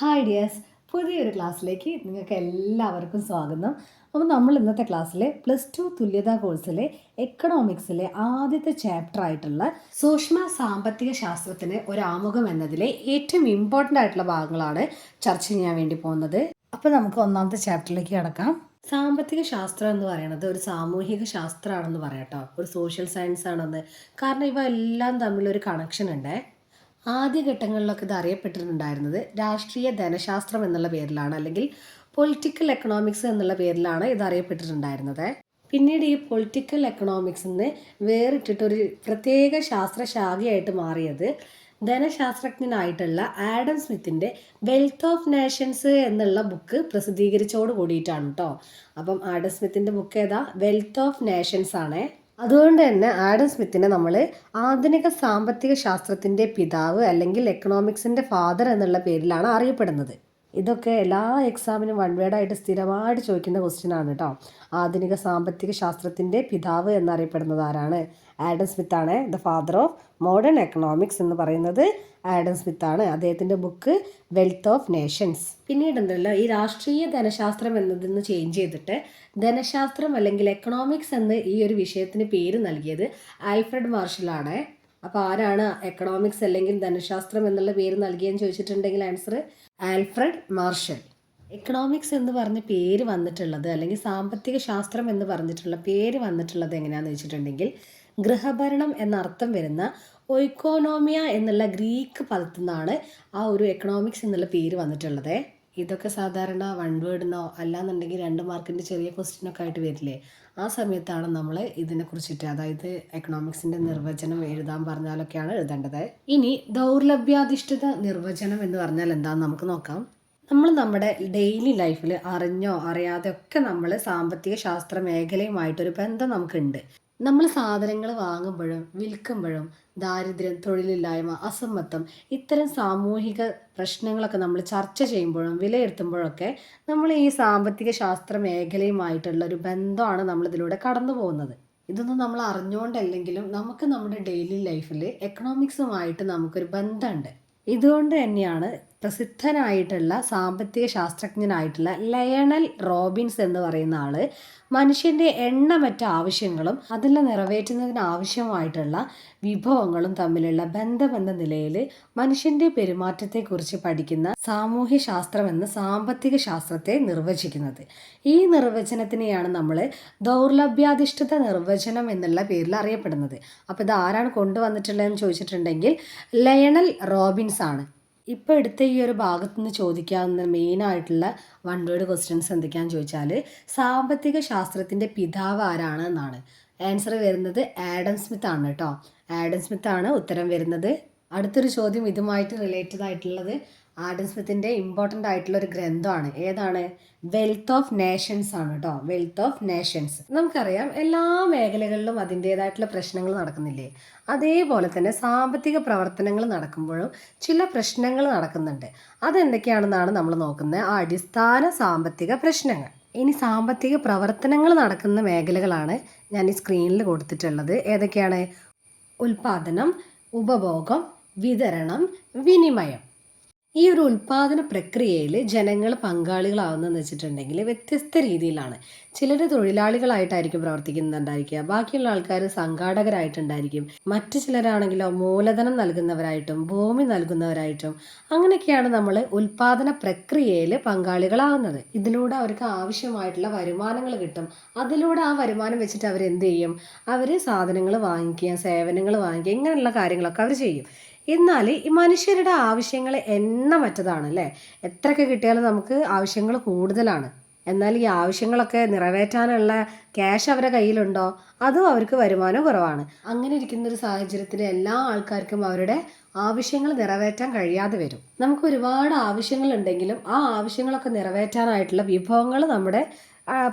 Hi dears പുതിയൊരു ക്ലാസ്സിലേക്ക് നിങ്ങൾക്ക് എല്ലാവർക്കും സ്വാഗതം. അപ്പോൾ നമ്മൾ ഇന്നത്തെ ക്ലാസ്സിലെ പ്ലസ് ടു തുല്യതാ കോഴ്സിലെ എക്കണോമിക്സിലെ ആദ്യത്തെ ചാപ്റ്റർ ആയിട്ടുള്ള സൂക്ഷ്മ സാമ്പത്തിക ശാസ്ത്രത്തിന് ഒരു ആമുഖം എന്നതിലെ ഏറ്റവും ഇമ്പോർട്ടന്റ് ആയിട്ടുള്ള ഭാഗങ്ങളാണ് ചർച്ച ചെയ്യാൻ വേണ്ടി പോകുന്നത്. അപ്പോൾ നമുക്ക് ഒന്നാമത്തെ ചാപ്റ്ററിലേക്ക് കിടക്കാം. സാമ്പത്തിക ശാസ്ത്രം എന്ന് പറയുന്നത് ഒരു സാമൂഹിക ശാസ്ത്രമാണെന്ന് പറയാം കേട്ടോ. ഒരു സോഷ്യൽ സയൻസ് ആണെന്ന്. കാരണം ഇവ എല്ലാം തമ്മിലൊരു കണക്ഷൻ ഉണ്ട്. ആദ്യഘട്ടങ്ങളിലൊക്കെ ഇത് അറിയപ്പെട്ടിട്ടുണ്ടായിരുന്നത് രാഷ്ട്രീയ ധനശാസ്ത്രം എന്നുള്ള പേരിലാണ് അല്ലെങ്കിൽ പൊളിറ്റിക്കൽ എക്കണോമിക്സ് എന്നുള്ള പേരിലാണ് ഇത് അറിയപ്പെട്ടിട്ടുണ്ടായിരുന്നത് പിന്നീട് ഈ പൊളിറ്റിക്കൽ എക്കണോമിക്സ് എന്ന് വേറിട്ടിട്ടൊരു പ്രത്യേക ശാസ്ത്രശാഖയായിട്ട് മാറിയത് ധനശാസ്ത്രജ്ഞനായിട്ടുള്ള ആഡം സ്മിത്തിന്റെ വെൽത്ത് ഓഫ് നേഷൻസ് എന്നുള്ള ബുക്ക് പ്രസിദ്ധീകരിച്ചോട് കൂടിയിട്ടാണ് കേട്ടോ അപ്പം ആഡം സ്മിത്തിന്റെ ബുക്ക് ഏതാ? വെൽത്ത് ഓഫ് നേഷൻസ് ആണേ. അതുകൊണ്ട് തന്നെ ആഡം സ്മിത്തിനെ നമ്മൾ ആധുനിക സാമ്പത്തിക ശാസ്ത്രത്തിന്റെ പിതാവ് അല്ലെങ്കിൽ എക്കണോമിക്സിന്റെ ഫാദർ എന്നുള്ള പേരിലാണ് അറിയപ്പെടുന്നത്. ഇതൊക്കെ എല്ലാ എക്സാമിനും വൺ വേർഡായിട്ട് സ്ഥിരമായിട്ട് ചോദിക്കുന്ന ക്വസ്റ്റ്യൻ ആണ് കേട്ടോ ആധുനിക സാമ്പത്തിക ശാസ്ത്രത്തിന്റെ പിതാവ് എന്നറിയപ്പെടുന്നത് ആരാണ്? ആഡം സ്മിത്ത് ആണ് the father of modern economics എന്ന് പറയുന്നത് ആഡം സ്മിത്ത് ആണ് അദ്ദേഹത്തിന്റെ ബുക്ക് വെൽത്ത് ഓഫ് നേഷൻസ് പിന്നീട് ഉണ്ടല്ലോ ഈ രാഷ്ട്രീയ ധനശാസ്ത്രം എന്നതിൽ നിന്ന് ചേഞ്ച് ചെയ്തിട്ട് ധനശാസ്ത്രം അല്ലെങ്കിൽ എക്കണോമിക്സ് എന്ന് ഈ ഒരു വിഷയത്തിന് പേര് നൽകിയത് ആൽഫ്രഡ് മാർഷലാണ്. അപ്പോൾ ആരാണ് എക്കണോമിക്സ് അല്ലെങ്കിൽ ധനശാസ്ത്രം എന്നുള്ള പേര് നൽകിയെന്ന് ചോദിച്ചിട്ടുണ്ടെങ്കിൽ ആൻസർ ആൽഫ്രഡ് മാർഷൽ. എക്കണോമിക്സ് എന്ന് പറഞ്ഞ പേര് വന്നിട്ടുള്ളത് അല്ലെങ്കിൽ സാമ്പത്തിക ശാസ്ത്രം എന്ന് പറഞ്ഞിട്ടുള്ള പേര് വന്നിട്ടുള്ളത് എങ്ങനെയാണെന്ന് വെച്ചിട്ടുണ്ടെങ്കിൽ ഗൃഹഭരണം എന്നർത്ഥം വരുന്ന ഒയ്ക്കോണോമിയ എന്നുള്ള ഗ്രീക്ക് പദത്തിൽ നിന്നാണ് ആ ഒരു എക്കണോമിക്സ് എന്നുള്ള പേര് വന്നിട്ടുള്ളത്. ഇതൊക്കെ സാധാരണ വൺ വേർഡിനോ അല്ലാന്നുണ്ടെങ്കിൽ രണ്ട് മാർക്കിന്റെ ചെറിയ ക്വസ്റ്റ്യനൊക്കെ ആയിട്ട് വരില്ലേ? ആ സമയത്താണ് നമ്മൾ ഇതിനെ കുറിച്ചിട്ട് അതായത് എക്കണോമിക്സിന്റെ നിർവചനം എഴുതാൻ പറഞ്ഞാലൊക്കെയാണ് എഴുതേണ്ടത്. ഇനി ദൗർലഭ്യാധിഷ്ഠിത നിർവചനം എന്ന് പറഞ്ഞാൽ എന്താണെന്ന് നമുക്ക് നോക്കാം. നമ്മൾ നമ്മുടെ ഡെയിലി ലൈഫിൽ അറിഞ്ഞോ അറിയാതെ ഒക്കെ നമ്മൾ സാമ്പത്തിക ശാസ്ത്ര മേഖലയുമായിട്ടൊരു ബന്ധം നമുക്കുണ്ട്. നമ്മൾ സാധനങ്ങൾ വാങ്ങുമ്പോഴും വിൽക്കുമ്പോഴും ദാരിദ്ര്യം തൊഴിലില്ലായ്മ അസമത്വം ഇത്തരം സാമൂഹിക പ്രശ്നങ്ങളൊക്കെ നമ്മൾ ചർച്ച ചെയ്യുമ്പോഴും വിലയിരുത്തുമ്പോഴൊക്കെ നമ്മൾ ഈ സാമ്പത്തിക ശാസ്ത്ര മേഖലയുമായിട്ടുള്ള ഒരു ബന്ധമാണ് നമ്മളിതിലൂടെ കടന്നു പോകുന്നത്. ഇതൊന്നും നമ്മൾ അറിഞ്ഞുകൊണ്ടല്ലെങ്കിലും നമുക്ക് നമ്മുടെ ഡെയിലി ലൈഫിൽ എക്കണോമിക്സുമായിട്ട് നമുക്കൊരു ബന്ധമുണ്ട്. ഇതുകൊണ്ട് തന്നെയാണ് പ്രസിദ്ധനായിട്ടുള്ള സാമ്പത്തിക ശാസ്ത്രജ്ഞനായിട്ടുള്ള ലയണൽ റോബിൻസ് എന്ന് പറയുന്ന ആൾ മനുഷ്യന്റെ എണ്ണമറ്റ ആവശ്യങ്ങളും അതിൽ നിറവേറ്റുന്നതിന് ആവശ്യമായിട്ടുള്ള വിഭവങ്ങളും തമ്മിലുള്ള ബന്ധമെന്ന നിലയിൽ മനുഷ്യന്റെ പെരുമാറ്റത്തെക്കുറിച്ച് പഠിക്കുന്ന സാമൂഹ്യ ശാസ്ത്രം എന്ന സാമ്പത്തിക ശാസ്ത്രത്തെ നിർവചിക്കുന്നത്. ഈ നിർവചനത്തിനെയാണ് നമ്മൾ ദൗർലഭ്യാധിഷ്ഠിത നിർവചനം എന്നുള്ള പേരിൽ അറിയപ്പെടുന്നത്. അപ്പോൾ ഇത് ആരാണ് കൊണ്ടുവന്നിട്ടുള്ളതെന്ന് ചോദിച്ചിട്ടുണ്ടെങ്കിൽ ലയണൽ റോബിൻസ് ആണ് ഇപ്പോൾ എടുത്ത ഈ ഒരു ഭാഗത്തു നിന്ന് ചോദിക്കാവുന്ന മെയിനായിട്ടുള്ള വൺ വേർഡ് ക്വസ്റ്റ്യൻസ് എന്തൊക്കെയാണെന്ന് ചോദിച്ചാൽ സാമ്പത്തിക ശാസ്ത്രത്തിന്റെ പിതാവ് ആരാണ് എന്നാണ്. ആൻസർ വരുന്നത് ആഡം സ്മിത്ത് ആണ് കേട്ടോ. ആഡം സ്മിത്ത് ആണ്. ഉത്തരം വരുന്നത് അടുത്തൊരു ചോദ്യം ഇതുമായിട്ട് റിലേറ്റഡ് ആയിട്ടുള്ളത് ആഡം സ്മിത്തിന്റെ ഇമ്പോർട്ടന്റ് ആയിട്ടുള്ള ഒരു ഗ്രന്ഥമാണ്. ഏതാണ്? വെൽത്ത് ഓഫ് നേഷൻസ് ആണ് കേട്ടോ വെൽത്ത് ഓഫ് നേഷൻസ് നമുക്കറിയാം എല്ലാ മേഖലകളിലും അതിന്റേതായിട്ടുള്ള പ്രശ്നങ്ങൾ നടക്കുന്നില്ലേ? അതേപോലെ തന്നെ സാമ്പത്തിക പ്രവർത്തനങ്ങൾ നടക്കുമ്പോഴും ചില പ്രശ്നങ്ങൾ നടക്കുന്നുണ്ട്. അതെന്തൊക്കെയാണെന്നാണ് നമ്മൾ നോക്കുന്നത്? ആ അടിസ്ഥാന സാമ്പത്തിക പ്രശ്നങ്ങൾ. ഇനി സാമ്പത്തിക പ്രവർത്തനങ്ങൾ നടക്കുന്ന മേഖലകളാണ് ഞാൻ ഈ സ്ക്രീനിൽ കൊടുത്തിട്ടുള്ളത്. ഏതൊക്കെയാണ്? ഉൽപാദനം ഉപഭോഗം വിതരണം വിനിമയം. ഈ ഒരു ഉൽപാദന പ്രക്രിയയിൽ ജനങ്ങൾ പങ്കാളികളാവുന്നതെന്ന് വെച്ചിട്ടുണ്ടെങ്കിൽ വ്യത്യസ്ത രീതിയിലാണ്. ചിലർ തൊഴിലാളികളായിട്ടായിരിക്കും പ്രവർത്തിക്കുന്നുണ്ടായിരിക്കുക. ബാക്കിയുള്ള ആൾക്കാർ സംഘാടകരായിട്ടുണ്ടായിരിക്കും. മറ്റു ചിലരാണെങ്കിലോ മൂലധനം നൽകുന്നവരായിട്ടും ഭൂമി നൽകുന്നവരായിട്ടും അങ്ങനെയൊക്കെയാണ് നമ്മൾ ഉൽപാദന പ്രക്രിയയിൽ പങ്കാളികളാവുന്നത്. ഇതിലൂടെ അവർക്ക് ആവശ്യമായിട്ടുള്ള വരുമാനങ്ങൾ കിട്ടും. അതിലൂടെ ആ വരുമാനം വെച്ചിട്ട് അവർ എന്ത് ചെയ്യും? അവർ സാധനങ്ങൾ വാങ്ങിക്കുക സേവനങ്ങൾ വാങ്ങിക്കുക ഇങ്ങനെയുള്ള കാര്യങ്ങളൊക്കെ അവർ ചെയ്യും. എന്നാൽ ഈ മനുഷ്യരുടെ ആവശ്യങ്ങൾ എണ്ണമറ്റതാണ് അല്ലേ എത്രയൊക്കെ കിട്ടിയാലും നമുക്ക് ആവശ്യങ്ങൾ കൂടുതലാണ്. എന്നാൽ ഈ ആവശ്യങ്ങളൊക്കെ നിറവേറ്റാനുള്ള ക്യാഷ് അവരുടെ കയ്യിലുണ്ടോ? അതും അവർക്ക് വരുമാനം കുറവാണ്. അങ്ങനെ ഇരിക്കുന്ന ഒരു സാഹചര്യത്തിൽ എല്ലാ ആൾക്കാർക്കും അവരുടെ ആവശ്യങ്ങൾ നിറവേറ്റാൻ കഴിയാതെ വരും. നമുക്ക് ഒരുപാട് ആവശ്യങ്ങളുണ്ടെങ്കിലും ആ ആവശ്യങ്ങളൊക്കെ നിറവേറ്റാനായിട്ടുള്ള വിഭവങ്ങൾ നമ്മുടെ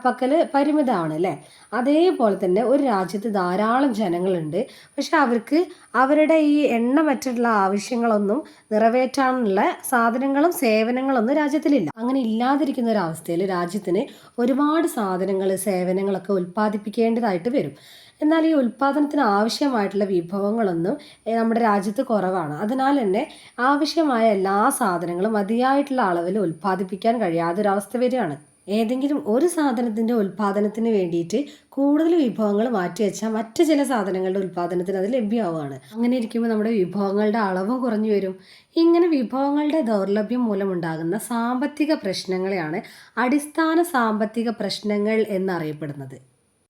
പക്കൽ പരിമിതമാണ് അല്ലേ അതേപോലെ തന്നെ ഒരു രാജ്യത്ത് ധാരാളം ജനങ്ങളുണ്ട്. പക്ഷെ അവർക്ക് അവരുടെ ഈ എണ്ണമറ്റുള്ള ആവശ്യങ്ങളൊന്നും നിറവേറ്റാനുള്ള സാധനങ്ങളും സേവനങ്ങളൊന്നും രാജ്യത്തിലില്ല. അങ്ങനെ ഇല്ലാതിരിക്കുന്ന ഒരു അവസ്ഥയിൽ രാജ്യത്തിന് ഒരുപാട് സാധനങ്ങൾ സേവനങ്ങളൊക്കെ ഉൽപ്പാദിപ്പിക്കേണ്ടതായിട്ട് വരും. എന്നാൽ ഈ ഉൽപ്പാദനത്തിന് ആവശ്യമായിട്ടുള്ള വിഭവങ്ങളൊന്നും നമ്മുടെ രാജ്യത്ത് കുറവാണ്. അതിനാൽ തന്നെ ആവശ്യമായ എല്ലാ സാധനങ്ങളും മതിയായിട്ടുള്ള അളവിൽ ഉൽപ്പാദിപ്പിക്കാൻ കഴിയാത്തൊരവസ്ഥ വരികയാണ്. ഏതെങ്കിലും ഒരു സാധനത്തിന്റെ ഉൽപ്പാദനത്തിന് വേണ്ടിയിട്ട് കൂടുതൽ വിഭവങ്ങൾ മാറ്റിവെച്ചാൽ മറ്റു ചില സാധനങ്ങളുടെ ഉൽപ്പാദനത്തിന് അത് ലഭ്യമാവുകയാണ്. അങ്ങനെ ഇരിക്കുമ്പോൾ നമ്മുടെ വിഭവങ്ങളുടെ അളവും കുറഞ്ഞു വരും. ഇങ്ങനെ വിഭവങ്ങളുടെ ദൗർലഭ്യം മൂലമുണ്ടാകുന്ന സാമ്പത്തിക പ്രശ്നങ്ങളെയാണ് അടിസ്ഥാന സാമ്പത്തിക പ്രശ്നങ്ങൾ എന്നറിയപ്പെടുന്നത്.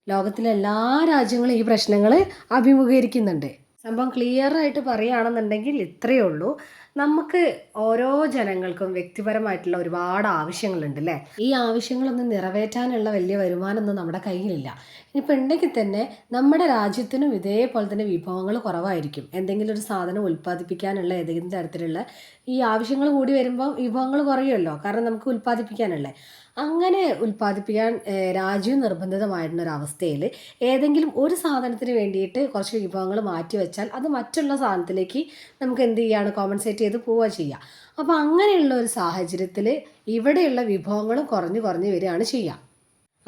ലോകത്തിലെ എല്ലാ രാജ്യങ്ങളും ഈ പ്രശ്നങ്ങൾ അഭിമുഖീകരിക്കുന്നുണ്ട്. സംഭവം ക്ലിയർ ആയിട്ട് പറയുകയാണെന്നുണ്ടെങ്കിൽ ഇത്രയേ ഉള്ളൂ. നമുക്ക് ഓരോ ജനങ്ങൾക്കും വ്യക്തിപരമായിട്ടുള്ള ഒരുപാട് ആവശ്യങ്ങളുണ്ട് അല്ലേ ഈ ആവശ്യങ്ങളൊന്നും നിറവേറ്റാനുള്ള വലിയ വരുമാനമൊന്നും നമ്മുടെ കയ്യിലില്ല. ഇനിയിപ്പോൾ ഉണ്ടെങ്കിൽ തന്നെ നമ്മുടെ രാജ്യത്തിനും ഇതേപോലെ തന്നെ വിഭവങ്ങൾ കുറവായിരിക്കും. എന്തെങ്കിലും ഒരു സാധനം ഉൽപ്പാദിപ്പിക്കാനുള്ള ഏതെങ്കിലും തരത്തിലുള്ള ഈ ആവശ്യങ്ങൾ കൂടി വരുമ്പോൾ വിഭവങ്ങൾ കുറയുമല്ലോ? കാരണം നമുക്ക് ഉൽപ്പാദിപ്പിക്കാനല്ലേ. അങ്ങനെ ഉൽപ്പാദിപ്പിക്കാൻ രാജ്യം നിർബന്ധിതമായിരുന്ന ഒരു ഏതെങ്കിലും ഒരു സാധനത്തിന് വേണ്ടിയിട്ട് കുറച്ച് വിഭവങ്ങൾ മാറ്റി വെച്ചാൽ അത് മറ്റുള്ള സാധനത്തിലേക്ക് നമുക്ക് എന്ത് ചെയ്യാണ് കോമ്പൻസേറ്റ് ചെയ്ത് പോവുക ചെയ്യുക അപ്പോൾ അങ്ങനെയുള്ള ഒരു സാഹചര്യത്തിൽ ഇവിടെയുള്ള വിഭവങ്ങളും കുറഞ്ഞു കുറഞ്ഞു വരികയാണ് ചെയ്യുക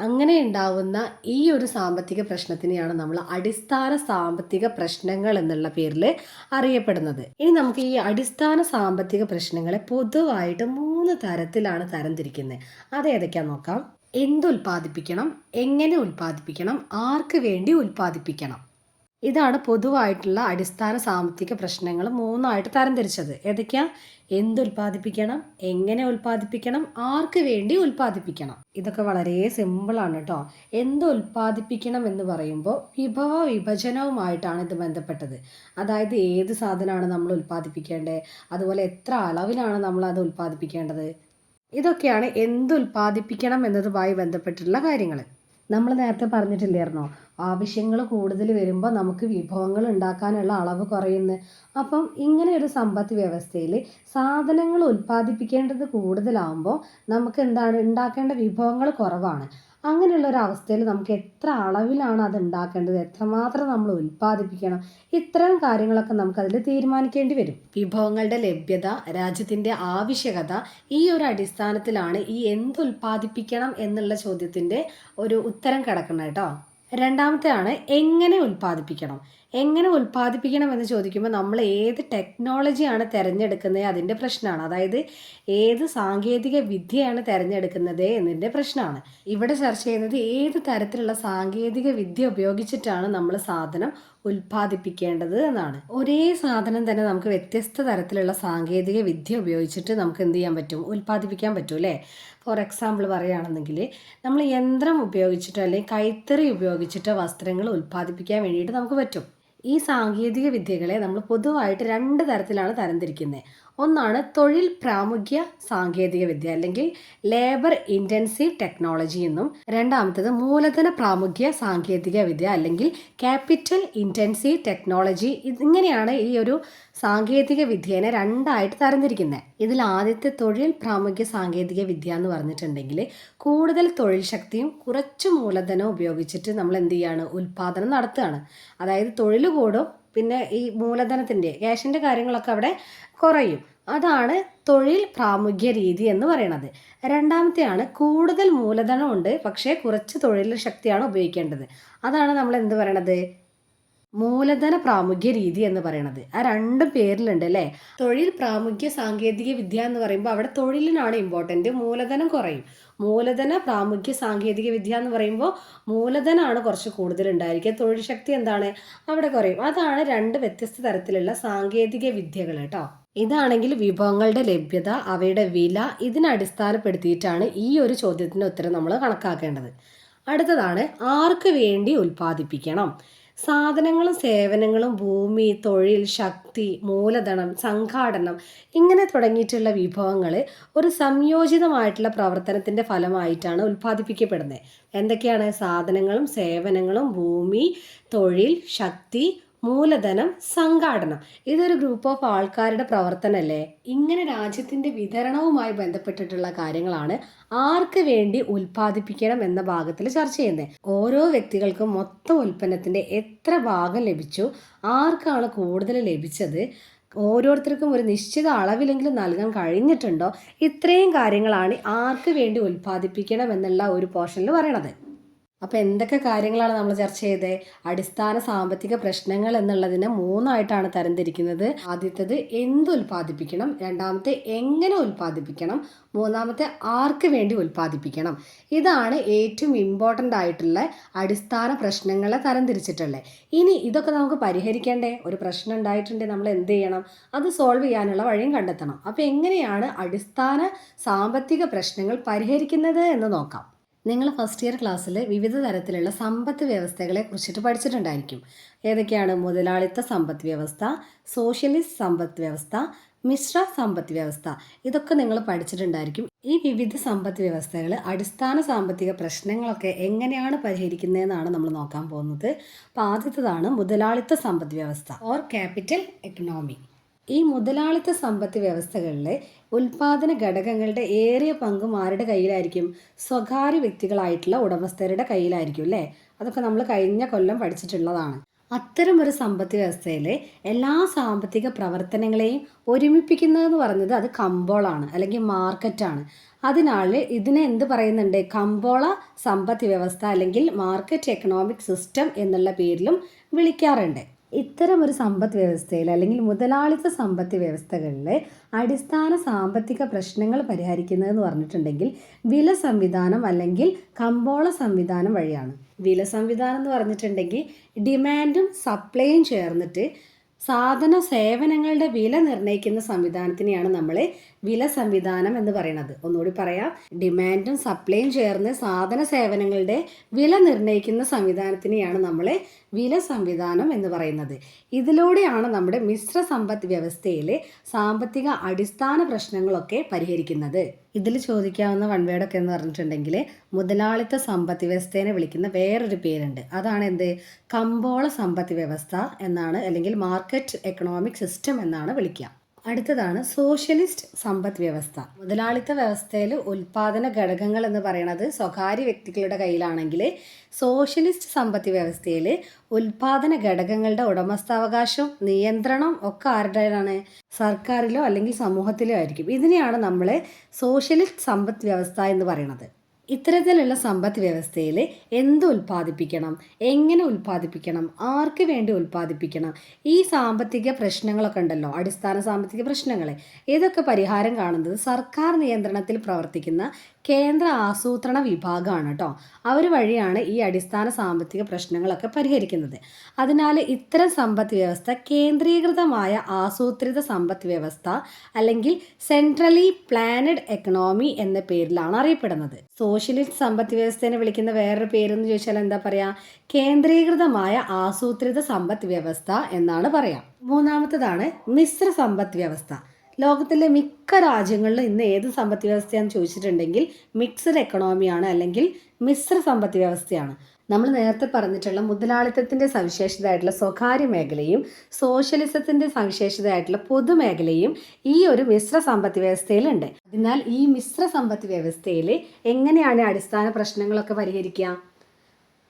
അങ്ങനെ ഉണ്ടാവുന്ന ഈ ഒരു സാമ്പത്തിക പ്രശ്നത്തിനെയാണ് നമ്മൾ അടിസ്ഥാന സാമ്പത്തിക പ്രശ്നങ്ങൾ എന്നുള്ള പേരിൽ അറിയപ്പെടുന്നത്. ഇനി നമുക്ക് ഈ അടിസ്ഥാന സാമ്പത്തിക പ്രശ്നങ്ങളെ പൊതുവായിട്ട് മൂന്ന് തരത്തിലാണ് തരംതിരിക്കുന്നത് അത് ഏതൊക്കെയാ നോക്കാം? എന്തുൽപാദിപ്പിക്കണം എങ്ങനെ ഉൽപ്പാദിപ്പിക്കണം? ആർക്ക് വേണ്ടി ഉൽപ്പാദിപ്പിക്കണം? ഇതാണ് പൊതുവായിട്ടുള്ള അടിസ്ഥാന സാമ്പത്തിക പ്രശ്നങ്ങൾ മൂന്നായിട്ട് തരംതിരിച്ചത്. ഏതൊക്കെയാ? എന്ത് ഉൽപ്പാദിപ്പിക്കണം? എങ്ങനെ ഉൽപ്പാദിപ്പിക്കണം? ആർക്ക് വേണ്ടി ഉൽപ്പാദിപ്പിക്കണം? ഇതൊക്കെ വളരെ സിമ്പിളാണ് കേട്ടോ. എന്ത് ഉൽപ്പാദിപ്പിക്കണം എന്ന് പറയുമ്പോൾ വിഭവ വിഭജനവുമായിട്ടാണ് ഇത് ബന്ധപ്പെട്ടത്. അതായത് ഏത് സാധനമാണ് നമ്മൾ ഉൽപ്പാദിപ്പിക്കേണ്ടത്? അതുപോലെ എത്ര അളവിലാണ് നമ്മൾ അത് ഉൽപ്പാദിപ്പിക്കേണ്ടത്? ഇതൊക്കെയാണ് എന്ത് ഉൽപ്പാദിപ്പിക്കണം എന്നതുമായി ബന്ധപ്പെട്ടിട്ടുള്ള കാര്യങ്ങൾ. നമ്മൾ നേരത്തെ പറഞ്ഞിട്ടില്ലായിരുന്നോ? ആവശ്യങ്ങൾ കൂടുതൽ വരുമ്പോൾ നമുക്ക് വിഭവങ്ങൾ ഉണ്ടാക്കാനുള്ള അളവ് കുറയുന്നു. അപ്പം ഇങ്ങനെ ഒരു സമ്പത്ത് വ്യവസ്ഥയിൽ സാധനങ്ങൾ ഉൽപ്പാദിപ്പിക്കേണ്ടത് കൂടുതലാവുമ്പോൾ നമുക്ക് എന്താണ് ഉണ്ടാക്കേണ്ട വിഭവങ്ങൾ കുറവാണ്. അങ്ങനെയുള്ള ഒരു അവസ്ഥയിൽ നമുക്ക് എത്ര അളവിലാണ് അത് ഉണ്ടാക്കേണ്ടത് എത്രമാത്രം നമ്മൾ ഉൽപ്പാദിപ്പിക്കണം? ഇത്തരം കാര്യങ്ങളൊക്കെ നമുക്ക് നമുക്കതിൽ തീരുമാനിക്കേണ്ടി വരും. വിഭവങ്ങളുടെ ലഭ്യത രാജ്യത്തിന്റെ ആവശ്യകത ഈ ഒരു അടിസ്ഥാനത്തിലാണ് ഈ എന്ത് ഉൽപ്പാദിപ്പിക്കണം എന്നുള്ള ചോദ്യത്തിന്റെ ഒരു ഉത്തരം കിടക്കുന്നത് കേട്ടോ. രണ്ടാമത്തെയാണ് എങ്ങനെ ഉൽപ്പാദിപ്പിക്കണം? എങ്ങനെ ഉൽപ്പാദിപ്പിക്കണമെന്ന് ചോദിക്കുമ്പോൾ നമ്മൾ ഏത് ടെക്നോളജിയാണ് തിരഞ്ഞെടുക്കുന്നത് അതിന്റെ പ്രശ്നമാണ്. അതായത് ഏത് സാങ്കേതിക വിദ്യയാണ് തിരഞ്ഞെടുക്കുന്നത് എന്നതിന്റെ പ്രശ്നമാണ്. ഇവിടെ ചർച്ച ചെയ്യുന്നത് ഏത് തരത്തിലുള്ള സാങ്കേതിക വിദ്യ ഉപയോഗിച്ചിട്ടാണ് നമ്മൾ സാധനം ഉൽപ്പാദിപ്പിക്കേണ്ടത് എന്നാണ്. ഒരേ സാധനം തന്നെ നമുക്ക് വ്യത്യസ്ത തരത്തിലുള്ള സാങ്കേതിക വിദ്യ ഉപയോഗിച്ചിട്ട് നമുക്ക് എന്ത് ചെയ്യാൻ പറ്റും? ഉൽപ്പാദിപ്പിക്കാൻ പറ്റും അല്ലേ? ഫോർ എക്സാമ്പിൾ പറയുകയാണെന്നെങ്കിൽ നമ്മൾ യന്ത്രം ഉപയോഗിച്ചിട്ടോ അല്ലെങ്കിൽ കൈത്തറി ഉപയോഗിച്ചിട്ടോ വസ്ത്രങ്ങൾ ഉൽപ്പാദിപ്പിക്കാൻ വേണ്ടിയിട്ട് നമുക്ക് പറ്റും. ഈ സാങ്കേതിക വിദ്യകളെ നമ്മൾ പൊതുവായിട്ട് രണ്ട് തരത്തിലാണ് തരംതിരിക്കുന്നത്. ഒന്നാണ് തൊഴിൽ പ്രാമുഖ്യ സാങ്കേതിക വിദ്യ അല്ലെങ്കിൽ ലേബർ ഇന്റൻസീവ് ടെക്നോളജി എന്നും രണ്ടാമത്തത് മൂലധന പ്രാമുഖ്യ സാങ്കേതിക വിദ്യ അല്ലെങ്കിൽ ക്യാപിറ്റൽ ഇന്റൻസീവ് ടെക്നോളജി ഇങ്ങനെയാണ് ഈ ഒരു സാങ്കേതിക വിദ്യേനെ രണ്ടായിട്ട് തരംതിരിക്കുന്നത് ഇതിൽ ആദ്യത്തെ തൊഴിൽ പ്രാമുഖ്യ സാങ്കേതിക വിദ്യ എന്ന് പറഞ്ഞിട്ടുണ്ടെങ്കിൽ കൂടുതൽ തൊഴിൽ ശക്തിയും കുറച്ച് മൂലധനവും ഉപയോഗിച്ചിട്ട് നമ്മൾ എന്ത് ചെയ്യാണ്? ഉൽപ്പാദനം നടത്തുകയാണ്. അതായത് തൊഴിൽ കൂടും പിന്നെ ഈ മൂലധനത്തിന്റെ ക്യാഷിന്റെ കാര്യങ്ങളൊക്കെ അവിടെ കുറയും. അതാണ് തൊഴിൽ പ്രാമുഖ്യ രീതി എന്ന് പറയുന്നത് രണ്ടാമത്തെയാണ് കൂടുതൽ മൂലധനമുണ്ട് പക്ഷേ കുറച്ച് തൊഴിൽ ശക്തിയാണ് ഉപയോഗിക്കേണ്ടത്. അതാണ് നമ്മൾ എന്ത് പറയണത്? മൂലധന പ്രാമുഖ്യ രീതി എന്ന് പറയുന്നത് ആ രണ്ട് പേരിലുണ്ട് അല്ലേ? തൊഴിൽ പ്രാമുഖ്യ സാങ്കേതിക വിദ്യ എന്ന് പറയുമ്പോൾ അവിടെ തൊഴിലിനാണ് ഇമ്പോർട്ടന്റ് മൂലധനം കുറയും. മൂലധന പ്രാമുഖ്യ സാങ്കേതിക വിദ്യ എന്ന് പറയുമ്പോൾ മൂലധനമാണ് കുറച്ച് കൂടുതൽ ഉണ്ടായിരിക്കുക തൊഴിൽ ശക്തി എന്താണ്? അവിടെ കുറയും. അതാണ് രണ്ട് വ്യത്യസ്ത തരത്തിലുള്ള സാങ്കേതിക വിദ്യകൾ കേട്ടോ. ഇതാണെങ്കിൽ വിഭവങ്ങളുടെ ലഭ്യത അവയുടെ വില ഇതിനെ അടിസ്ഥാനപ്പെടുത്തിയിട്ടാണ് ഈ ഒരു ചോദ്യത്തിന് ഉത്തരം നമ്മൾ കണക്കാക്കേണ്ടത്. അടുത്തതാണ് ആർക്ക് വേണ്ടി ഉൽപ്പാദിപ്പിക്കണം? സാധനങ്ങളും സേവനങ്ങളും ഭൂമി തൊഴിൽ ശക്തി മൂലധനം സംഘാടനം ഇങ്ങനെ തുടങ്ങിയിട്ടുള്ള വിഭവങ്ങൾ ഒരു സംയോജിതമായിട്ടുള്ള പ്രവർത്തനത്തിന്റെ ഫലമായിട്ടാണ് ഉൽപ്പാദിപ്പിക്കപ്പെടുന്നത്. എന്തൊക്കെയാണ്? സാധനങ്ങളും സേവനങ്ങളും ഭൂമി തൊഴിൽ ശക്തി മൂലധനം സംഘാടനം. ഇതൊരു ഗ്രൂപ്പ് ഓഫ് ആൾക്കാരുടെ പ്രവർത്തനമല്ലേ? ഇങ്ങനെ രാജ്യത്തിന്റെ വിതരണവുമായി ബന്ധപ്പെട്ടിട്ടുള്ള കാര്യങ്ങളാണ് ആർക്ക് വേണ്ടി ഉൽപ്പാദിപ്പിക്കണം എന്ന ഭാഗത്തിൽ ചർച്ച ചെയ്യുന്നത്. ഓരോ വ്യക്തികൾക്കും മൊത്തം ഉൽപ്പന്നത്തിന്റെ എത്ര ഭാഗം ലഭിച്ചു ആർക്കാണ് കൂടുതൽ ലഭിച്ചത് ഓരോരുത്തർക്കും ഒരു നിശ്ചിത അളവിലെങ്കിലും നൽകാൻ കഴിഞ്ഞിട്ടുണ്ടോ ഇത്രയും കാര്യങ്ങളാണ് ആർക്ക് വേണ്ടി ഉൽപ്പാദിപ്പിക്കണം എന്നുള്ള ഒരു പോർഷനിൽ പറയണത്. അപ്പോൾ എന്തൊക്കെ കാര്യങ്ങളാണ് നമ്മൾ ചർച്ച ചെയ്തത് അടിസ്ഥാന സാമ്പത്തിക പ്രശ്നങ്ങൾ എന്നുള്ളതിനെ മൂന്നായിട്ടാണ് തരംതിരിക്കുന്നത്. ആദ്യത്തേത് എന്ത് ഉൽപ്പാദിപ്പിക്കണം? രണ്ടാമത്തെ എങ്ങനെ ഉൽപ്പാദിപ്പിക്കണം? മൂന്നാമത്തെ ആർക്ക് വേണ്ടി ഉൽപ്പാദിപ്പിക്കണം? ഇതാണ് ഏറ്റവും ഇമ്പോർട്ടന്റ് ആയിട്ടുള്ള അടിസ്ഥാന പ്രശ്നങ്ങളെ തരംതിരിച്ചിട്ടുള്ളത് ഇനി ഇതൊക്കെ നമുക്ക് പരിഹരിക്കേണ്ടേ? ഒരു പ്രശ്നം ഉണ്ടായിട്ടുണ്ടെങ്കിൽ നമ്മൾ എന്ത് ചെയ്യണം? അത് സോൾവ് ചെയ്യാനുള്ള വഴിയും കണ്ടെത്തണം. അപ്പോൾ എങ്ങനെയാണ് അടിസ്ഥാന സാമ്പത്തിക പ്രശ്നങ്ങൾ പരിഹരിക്കുന്നത് എന്ന് നോക്കാം. നിങ്ങൾ ഫസ്റ്റ് ഇയർ ക്ലാസ്സിൽ വിവിധ തരത്തിലുള്ള സമ്പത്ത് വ്യവസ്ഥകളെ കുറിച്ചിട്ട് പഠിച്ചിട്ടുണ്ടായിരിക്കും. ഏതൊക്കെയാണ്? മുതലാളിത്ത സമ്പത്ത് വ്യവസ്ഥ സോഷ്യലിസ്റ്റ് സമ്പത്ത് വ്യവസ്ഥ മിശ്ര സമ്പത്ത് വ്യവസ്ഥ. ഇതൊക്കെ നിങ്ങൾ പഠിച്ചിട്ടുണ്ടായിരിക്കും. ഈ വിവിധ സമ്പത്ത് വ്യവസ്ഥകൾ അടിസ്ഥാന സാമ്പത്തിക പ്രശ്നങ്ങളൊക്കെ എങ്ങനെയാണ് പരിഹരിക്കുന്നതെന്നാണ് നമ്മൾ നോക്കാൻ പോകുന്നത്. അപ്പോൾ ആദ്യത്തേതാണ് മുതലാളിത്ത സമ്പദ് വ്യവസ്ഥ ഓർ ക്യാപിറ്റൽ എക്കണോമി ഈ മുതലാളിത്ത സമ്പത്ത് വ്യവസ്ഥകളിലെ ഉൽപാദന ഘടകങ്ങളുടെ ഏറിയ പങ്കും ആരുടെ കയ്യിലായിരിക്കും? സ്വകാര്യ വ്യക്തികളായിട്ടുള്ള ഉടമസ്ഥരുടെ കയ്യിലായിരിക്കും അല്ലേ? അതൊക്കെ നമ്മൾ കഴിഞ്ഞ കൊല്ലം പഠിച്ചിട്ടുള്ളതാണ്. അത്തരം ഒരു സമ്പത്ത് വ്യവസ്ഥയിലെ എല്ലാ സാമ്പത്തിക പ്രവർത്തനങ്ങളെയും ഒരുമിപ്പിക്കുന്നതെന്ന് പറഞ്ഞത് അത് കമ്പോളാണ് അല്ലെങ്കിൽ മാർക്കറ്റാണ്. അതിനാൽ ഇതിനെ എന്ത് പറയുന്നുണ്ട്? കമ്പോള സമ്പത്ത് വ്യവസ്ഥ അല്ലെങ്കിൽ മാർക്കറ്റ് എക്കണോമിക് സിസ്റ്റം എന്നുള്ള പേരിലും വിളിക്കാറുണ്ട്. ഇത്തരം ഒരു സമ്പദ് വ്യവസ്ഥയിൽ അല്ലെങ്കിൽ മുതലാളിത്ത സമ്പത്ത് വ്യവസ്ഥകളിലെ അടിസ്ഥാന സാമ്പത്തിക പ്രശ്നങ്ങൾ പരിഹരിക്കുന്നതെന്ന് പറഞ്ഞിട്ടുണ്ടെങ്കിൽ വില സംവിധാനം അല്ലെങ്കിൽ കമ്പോള സംവിധാനം വഴിയാണ്. വില സംവിധാനം എന്ന് പറഞ്ഞിട്ടുണ്ടെങ്കിൽ ഡിമാൻഡും സപ്ലൈയും ചേർന്നിട്ട് സാധന സേവനങ്ങളുടെ വില നിർണയിക്കുന്ന സംവിധാനത്തിനെയാണ് നമ്മൾ വില സംവിധാനം എന്ന് പറയുന്നത്. ഒന്നുകൂടി പറയാം. ഡിമാൻഡും സപ്ലൈയും ചേർന്ന് സാധന സേവനങ്ങളുടെ വില നിർണയിക്കുന്ന സംവിധാനത്തിനെയാണ് നമ്മൾ വില സംവിധാനം എന്ന് പറയുന്നത്. ഇതിലൂടെയാണ് നമ്മുടെ മിശ്ര സമ്പദ് വ്യവസ്ഥയിലെ സാമ്പത്തിക അടിസ്ഥാന പ്രശ്നങ്ങളൊക്കെ പരിഹരിക്കുന്നത്. ഇതിൽ ചോദിക്കാവുന്ന വൺവേഡൊക്കെ എന്ന് പറഞ്ഞിട്ടുണ്ടെങ്കിൽ മുതലാളിത്ത സമ്പത്ത് വ്യവസ്ഥേനെ വിളിക്കുന്ന വേറൊരു പേരുണ്ട്. അതാണ് എന്ത്? കമ്പോള സമ്പത്ത് വ്യവസ്ഥ എന്നാണ് അല്ലെങ്കിൽ മാർക്കറ്റ് എക്കണോമിക് സിസ്റ്റം എന്നാണ് വിളിക്കുക. അടുത്തതാണ് സോഷ്യലിസ്റ്റ് സമ്പദ് വ്യവസ്ഥ. മുതലാളിത്ത വ്യവസ്ഥയിൽ ഉൽപാദന ഘടകങ്ങൾ എന്ന് പറയുന്നത് സ്വകാര്യ വ്യക്തികളുടെ കയ്യിലാണെങ്കിൽ സോഷ്യലിസ്റ്റ് സമ്പദ് വ്യവസ്ഥയിൽ ഉൽപാദന ഘടകങ്ങളുടെ ഉടമസ്ഥാവകാശം നിയന്ത്രണം ഒക്കെ ആരുടേതാണ്? സർക്കാരിലോ അല്ലെങ്കിൽ സമൂഹത്തിലോ ആയിരിക്കും. ഇതിനെയാണ് നമ്മൾ സോഷ്യലിസ്റ്റ് സമ്പദ് വ്യവസ്ഥ എന്ന് പറയുന്നത് ഇത്തരത്തിലുള്ള സമ്പദ് വ്യവസ്ഥയിൽ എന്ത് ഉൽപ്പാദിപ്പിക്കണം? എങ്ങനെ ഉൽപ്പാദിപ്പിക്കണം? ആർക്ക് വേണ്ടി ഉൽപ്പാദിപ്പിക്കണം? ഈ സാമ്പത്തിക പ്രശ്നങ്ങളൊക്കെ ഉണ്ടല്ലോ അടിസ്ഥാന സാമ്പത്തിക പ്രശ്നങ്ങളെ. ഇതൊക്കെ പരിഹാരം കാണുന്നത് സർക്കാർ നിയന്ത്രണത്തിൽ പ്രവർത്തിക്കുന്ന കേന്ദ്ര ആസൂത്രണ വിഭാഗമാണ് കേട്ടോ അവർ വഴിയാണ് ഈ അടിസ്ഥാന സാമ്പത്തിക പ്രശ്നങ്ങളൊക്കെ പരിഹരിക്കുന്നത്. അതിനാൽ ഇത്തരം സമ്പദ് വ്യവസ്ഥ കേന്ദ്രീകൃതമായ ആസൂത്രിത സമ്പദ് വ്യവസ്ഥ അല്ലെങ്കിൽ സെൻട്രലി പ്ലാനഡ് എക്കണോമി എന്ന പേരിലാണ് അറിയപ്പെടുന്നത്. സോഷ്യലിസ്റ്റ് സമ്പദ് വ്യവസ്ഥയെ വിളിക്കുന്ന വേറൊരു പേരെന്ന് ചോദിച്ചാൽ എന്താ പറയുക കേന്ദ്രീകൃതമായ ആസൂത്രിത സമ്പദ് വ്യവസ്ഥ എന്നാണ് പറയാം. മൂന്നാമത്തതാണ് മിശ്ര സമ്പദ് വ്യവസ്ഥ. ലോകത്തിലെ മിക്ക രാജ്യങ്ങളിലും ഇന്ന് ഏത് സമ്പദ് വ്യവസ്ഥയാണെന്ന് ചോദിച്ചിട്ടുണ്ടെങ്കിൽ മിക്സഡ് എക്കണോമിയാണ് അല്ലെങ്കിൽ മിശ്ര സമ്പദ് വ്യവസ്ഥയാണ്. നമ്മൾ നേരത്തെ പറഞ്ഞിട്ടുള്ള മുതലാളിത്തത്തിന്റെ സവിശേഷതയായിട്ടുള്ള സ്വകാര്യ മേഖലയും സോഷ്യലിസത്തിന്റെ സവിശേഷതയായിട്ടുള്ള പൊതുമേഖലയും ഈ ഒരു മിശ്ര സമ്പത്ത് വ്യവസ്ഥയിലുണ്ട്. അതിനാൽ ഈ മിശ്ര സമ്പത്ത് വ്യവസ്ഥയിൽ എങ്ങനെയാണ് അടിസ്ഥാന പ്രശ്നങ്ങളൊക്കെ പരിഹരിക്കുക?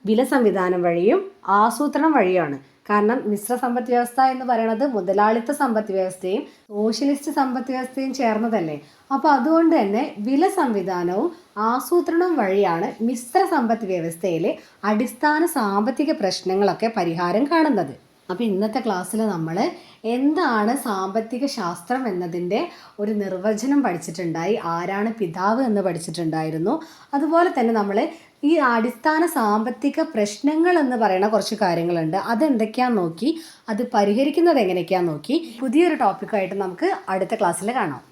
വില സംവിധാനം വഴിയും ആസൂത്രണം വഴിയാണ് കാരണം മിശ്ര സമ്പദ് വ്യവസ്ഥ എന്ന് പറയുന്നത് മുതലാളിത്ത സമ്പദ് വ്യവസ്ഥയും സോഷ്യലിസ്റ്റ് സമ്പദ് വ്യവസ്ഥയും ചേർന്നതല്ലേ. അപ്പോൾ അതുകൊണ്ട് തന്നെ വില സംവിധാനവും ആസൂത്രണവും വഴിയാണ് മിശ്ര സമ്പദ് വ്യവസ്ഥയിലെ അടിസ്ഥാന സാമ്പത്തിക പ്രശ്നങ്ങളൊക്കെ പരിഹാരം കാണുന്നത്. അപ്പോൾ ഇന്നത്തെ ക്ലാസ്സിൽ നമ്മൾ എന്താണ് സാമ്പത്തിക ശാസ്ത്രം എന്നതിന്റെ ഒരു നിർവചനം പഠിച്ചിട്ടുണ്ടായി ആരാണ് പിതാവ് എന്ന് പഠിച്ചിട്ടുണ്ടായിരുന്നു. അതുപോലെ തന്നെ നമ്മൾ ഈ അടിസ്ഥാന സാമ്പത്തിക പ്രശ്നങ്ങൾ എന്ന് പറയുന്ന കുറച്ച് കാര്യങ്ങളുണ്ട്. അതെന്തൊക്കെയാന്ന് നോക്കി അത് പരിഹരിക്കുന്നത് എങ്ങനെയൊക്കെയാന്ന് നോക്കി പുതിയൊരു ടോപ്പിക്കായിട്ട് നമുക്ക് അടുത്ത ക്ലാസ്സിൽ കാണാം.